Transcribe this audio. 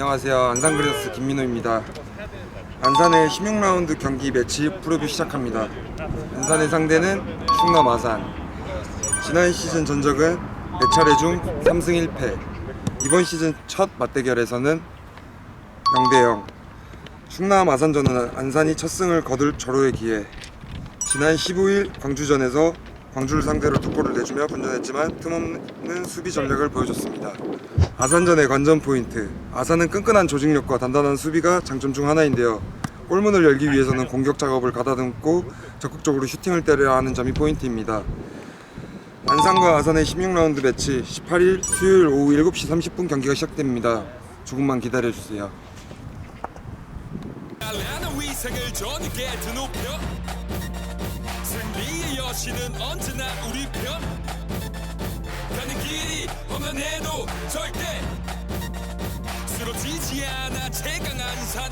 안녕하세요. 안산 그리더스 김민호입니다. 안산의 16라운드 경기 매치 프로뷰 시작합니다. 안산의 상대는 충남 아산. 지난 시즌 전적은 4차례 중 3승 1패. 이번 시즌 첫 맞대결에서는 0대 0. 충남 아산전은 안산이 첫 승을 거둘 절호의 기회. 지난 15일 광주전에서 광주를 상대로 두 골을 내주며 분전했지만 틈없는 수비 전략을 보여줬습니다. 아산전의 관전 포인트. 아산은 끈끈한 조직력과 단단한 수비가 장점 중 하나인데요. 골문을 열기 위해서는 공격 작업을 가다듬고 적극적으로 슈팅을 때려야 하는 점이 포인트입니다. 안산과 아산의 16라운드 매치 18일 수요일 오후 7시 30분 경기가 시작됩니다. 조금만 기다려 주세요. 여신은 언제나 우리 편. 가는 길이 험난해도 절대 쓰러지지 않아. 최강한 산